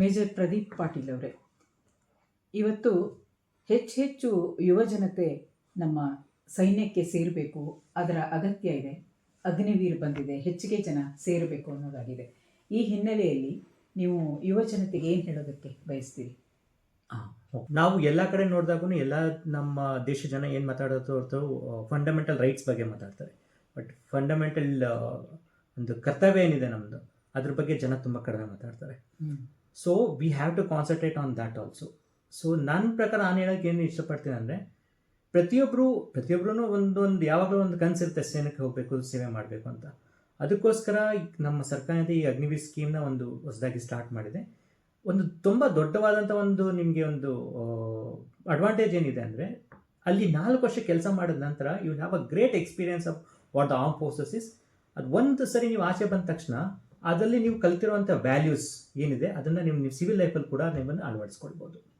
Major Pradeep Patil ಅವರೇ. ಇವತ್ತು ಹೆಚ್ಚು ಹೆಚ್ಚು ಯುವಜನತೆ ನಮ್ಮ ಸೈನ್ಯಕ್ಕೆ ಸೇರಬೇಕು ಅದರ ಅಗತ್ಯ ಇದೆ ಅಗ್ನಿವೀರ್ ಬಂದಿದೆ ಹೆಚ್ಚಿಗೆ ಜನ ಸೇರಬೇಕು ಅನ್ನೋದಾಗಿದೆ. ಈ ಹಿನ್ನೆಲೆಯಲ್ಲಿ ನೀವು ಯುವಜನತೆಗೆ ಏನು ಹೇಳೋದಕ್ಕೆ ಬಯಸ್ತೀರಿ? ನಾವು ಎಲ್ಲ ಕಡೆ ನೋಡಿದಾಗೂ ಎಲ್ಲ ನಮ್ಮ ದೇಶ ಜನ ಏನು ಮಾತಾಡೋದು ಹೊರತು ಫಂಡಮೆಂಟಲ್ ರೈಟ್ಸ್ ಬಗ್ಗೆ ಮಾತಾಡ್ತಾರೆ. ಬಟ್ ಫಂಡಮೆಂಟಲ್ ಒಂದು ಕರ್ತವ್ಯ ಏನಿದೆ ನಮ್ಮದು ಅದ್ರ ಬಗ್ಗೆ ಜನ ತುಂಬ ಕಡಿಮೆ ಮಾತಾಡ್ತಾರೆ. So we have to concentrate on that also so ನನ್ನ ಪ್ರಕಾರ ನಾನು ಹೇಳೋಕೆ ಏನು ಇಷ್ಟಪಡ್ತೀನಿ ಅಂದರೆ ಪ್ರತಿಯೊಬ್ಬರು ಪ್ರತಿಯೊಬ್ಬರೂ ಒಂದೊಂದು ಯಾವಾಗಲೂ ಒಂದು ಕನಸಿರುತ್ತೆ ಸೇನಕ್ಕೆ ಹೋಗಬೇಕು, ಸೇವೆ ಮಾಡಬೇಕು ಅಂತ. ಅದಕ್ಕೋಸ್ಕರ ನಮ್ಮ ಸರ್ಕಾರದ ಈ ಅಗ್ನಿವೀರ್ ಸ್ಕೀಮ್ನ ಒಂದು ಹೊಸದಾಗಿ ಸ್ಟಾರ್ಟ್ ಮಾಡಿದೆ. ಒಂದು ತುಂಬ ದೊಡ್ಡವಾದಂಥ ಒಂದು ನಿಮಗೆ ಒಂದು ಅಡ್ವಾಂಟೇಜ್ ಏನಿದೆ ಅಂದರೆ, ಅಲ್ಲಿ ನಾಲ್ಕು ವರ್ಷ ಕೆಲಸ ಮಾಡಿದ ನಂತರ you have a great experience of what the arm forces is ಅದು ಒಂದು ಸರಿ ನೀವು ಆಚೆ ಬಂದ ತಕ್ಷಣ ಅದರಲ್ಲಿ ನೀವು ಕಲಿತಿರುವಂಥ ವ್ಯಾಲ್ಯೂಸ್ ಏನಿದೆ ಅದನ್ನು ನಿಮ್ಮ ಸಿವಿಲ್ ಲೈಫಲ್ಲಿ ಕೂಡ ನಿಮ್ಮನ್ನು ಅಳವಡಿಸ್ಕೊಳ್ಬೋದು.